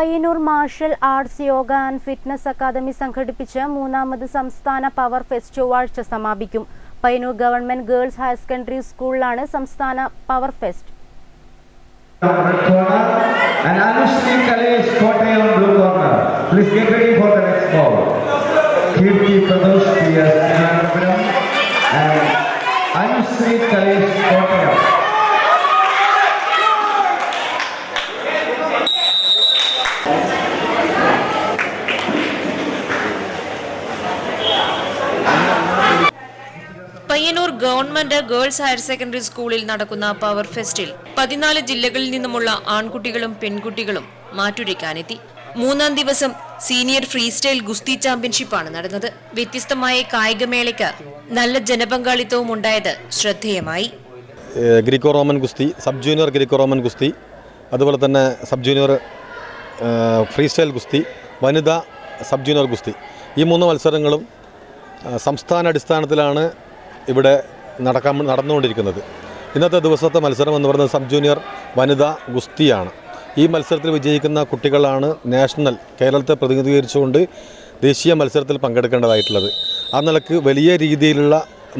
Payyanur martial arts yoga and fitness academy സംഘടിപ്പിച്ച മൂന്നാമത് സംസ്ഥാന പവർ ഫെസ്റ്റ് ചൊവ്വാഴ്ച സമാപിക്കും Payyanur government girls higher secondary സ്കൂളിലാണ് സംസ്ഥാന power fest. Please Payyanur government girls higher secondary സ്കൂളിൽ നടക്കുന്ന പവർ ഫെസ്റ്റിൽ പതിനാല് ജില്ലകളിൽ നിന്നുമുള്ള ആൺകുട്ടികളും പെൺകുട്ടികളും മാറ്റുരയ്ക്കാനെത്തി. മൂന്നാം ദിവസം സീനിയർ ഫ്രീ സ്റ്റൈൽ ഗുസ്തി ചാമ്പ്യൻഷിപ്പാണ് നടന്നത്. വ്യത്യസ്തമായ കായികമേളയ്ക്ക് നല്ല ജനപങ്കാളിത്തവും ഉണ്ടായത് ശ്രദ്ധേയമായി. ഗ്രീക്കോ റോമൻ ഗുസ്തി സബ് ജൂനിയർ ഗ്രീക്കോ റോമൻ ഗുസ്തി അതുപോലെ തന്നെ സബ് ജൂനിയർ ഫ്രീ സ്റ്റൈൽ ഗുസ്തി വനിതാ സബ് ജൂനിയർ ഗുസ്തി. ഈ മൂന്ന് മത്സരങ്ങളും സംസ്ഥാന അടിസ്ഥാനത്തിലാണ് ഇവിടെ നടക്കാൻ നടന്നുകൊണ്ടിരിക്കുന്നത്. ഇന്നത്തെ ദിവസത്തെ മത്സരം എന്ന് പറയുന്നത് സബ് ജൂനിയർ വനിതാ ഗുസ്തിയാണ്. ഈ മത്സരത്തിൽ വിജയിക്കുന്ന കുട്ടികളാണ് നാഷണൽ കേരളത്തെ പ്രതിനിധീകരിച്ചുകൊണ്ട് ദേശീയ മത്സരത്തിൽ പങ്കെടുക്കേണ്ടതായിട്ടുള്ളത്. ആ നിലയ്ക്ക് വലിയ രീതിയിലുള്ള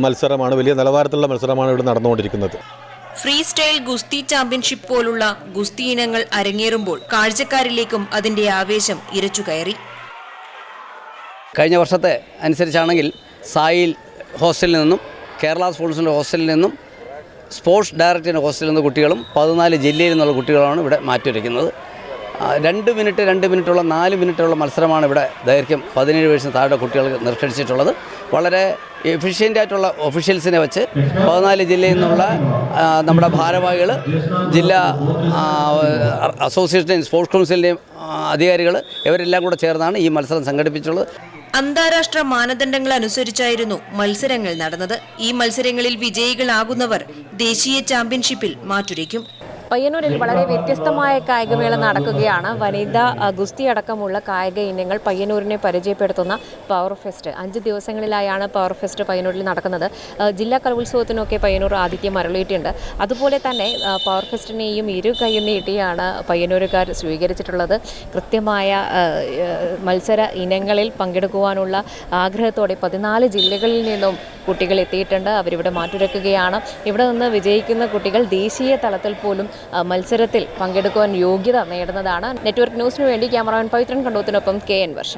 മത്സരമാണ് വലിയ നിലവാരത്തിലുള്ള മത്സരമാണ് ഇവിടെ നടന്നുകൊണ്ടിരിക്കുന്നത്. ഫ്രീ സ്റ്റൈൽ ഗുസ്തി ചാമ്പ്യൻഷിപ്പ് പോലുള്ള ഗുസ്തി ഇനങ്ങൾ അരങ്ങേറുമ്പോൾ കാഴ്ചക്കാരിലേക്കും അതിന്റെ ആവേശം ഇരച്ചു കയറി. കഴിഞ്ഞ വർഷത്തെ അനുസരിച്ചാണെങ്കിൽ സായിൽ ഹോസ്റ്റലിൽ നിന്നും കേരള സ്പോർട്സിന്റെ ഹോസ്റ്റലിൽ നിന്നും സ്പോർട്സ് ഡയറക്ടറിന്റെ ഹോസ്റ്റലിൽ നിന്ന് കുട്ടികളും പതിനാല് ജില്ലയിൽ നിന്നുള്ള കുട്ടികളാണ് ഇവിടെ മാറ്റിവരയ്ക്കുന്നത് ആ, രണ്ട് മിനിറ്റ് രണ്ട് മിനിറ്റുള്ള നാല് മിനിറ്റുള്ള മത്സരമാണ് ഇവിടെ ദൈർഘ്യം പതിനേഴ് വയസ്സിന് താഴെ കുട്ടികൾക്ക് നിർഘടിച്ചിട്ടുള്ളത്. വളരെ എഫിഷ്യന്റ് ആയിട്ടുള്ള ഒഫീഷ്യൽസിനെ വെച്ച് പതിനാല് ജില്ലയിൽ നിന്നുള്ള നമ്മുടെ ഭാരവാഹികൾ ജില്ലാ അസോസിയേഷൻ അസോസിയേഷന്റെയും സ്പോർട്സ് കൗൺസിലിന്റെയും അധികാരികൾ ഇവരെല്ലാം കൂടെ ചേർന്നാണ് ഈ മത്സരം സംഘടിപ്പിച്ചുള്ളത് അന്താരാഷ്ട്ര മാനദണ്ഡങ്ങൾ അനുസരിച്ചായിരുന്നു മത്സരങ്ങൾ നടന്നത്. ഈ മത്സരങ്ങളിൽ വിജയികളാകുന്നവർ ദേശീയ ചാമ്പ്യൻഷിപ്പിൽ മാറ്റുരയ്ക്കും. പയ്യന്നൂരിൽ വളരെ വ്യത്യസ്തമായ കായികമേള നടക്കുകയാണ്. വനിതാ ഗുസ്തി അടക്കമുള്ള കായിക ഇനങ്ങൾ പയ്യന്നൂരിനെ പരിചയപ്പെടുത്തുന്ന പവർ ഫെസ്റ്റ്. അഞ്ച് ദിവസങ്ങളിലായാണ് പവർ ഫെസ്റ്റ് പയ്യന്നൂരിൽ നടക്കുന്നത്. ജില്ലാ കലോത്സവത്തിനൊക്കെ പയ്യന്നൂർ ആതിഥ്യം അരളിയിട്ടുണ്ട്. അതുപോലെ തന്നെ പവർ ഫെസ്റ്റിനെയും ഇരു കൈയും നീട്ടിയാണ് പയ്യന്നൂരുകാർ സ്വീകരിച്ചിട്ടുള്ളത്. കൃത്യമായ മത്സര ഇനങ്ങളിൽ പങ്കെടുക്കുവാനുള്ള ആഗ്രഹത്തോടെ പതിനാല് ജില്ലകളിൽ നിന്നും കുട്ടികൾ എത്തിയിട്ടുണ്ട്. അവരിവിടെ മാറ്റുരക്കുകയാണ്. ഇവിടെ നിന്ന് വിജയിക്കുന്ന കുട്ടികൾ ദേശീയ തലത്തിൽ പോലും മത്സരത്തിൽ പങ്കെടുക്കുവാൻ യോഗ്യത നേടുന്നതാണ്. നെറ്റ്വർക്ക് ന്യൂസിനു വേണ്ടി ക്യാമറമാൻ പവിത്രൻ കണ്ടോത്തിനൊപ്പം കെ എൻ വർഷ.